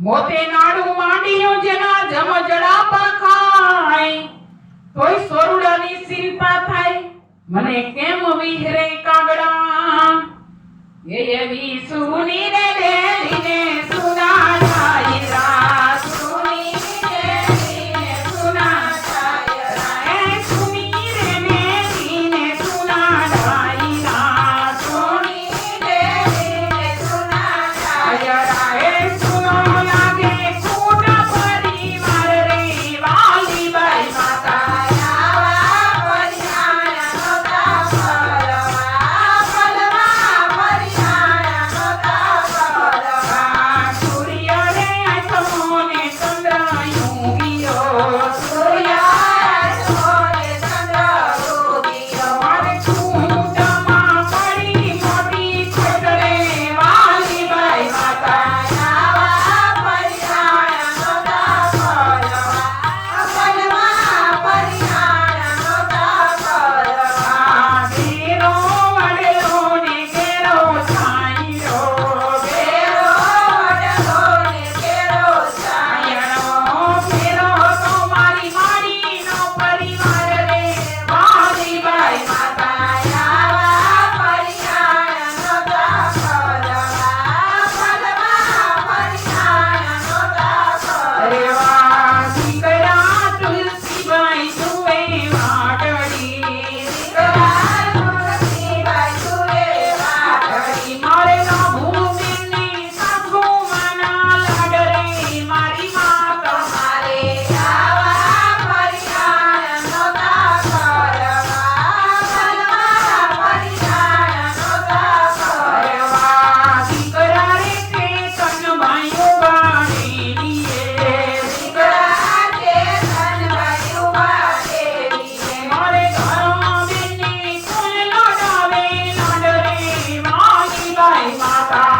મોતે નાડું માંડિયું જેના જમજડા પખાય તોય સોરડાની શિલ્પા થાય. મને કેમ વિહરે કાગડા? એ એવી સુની રે nice.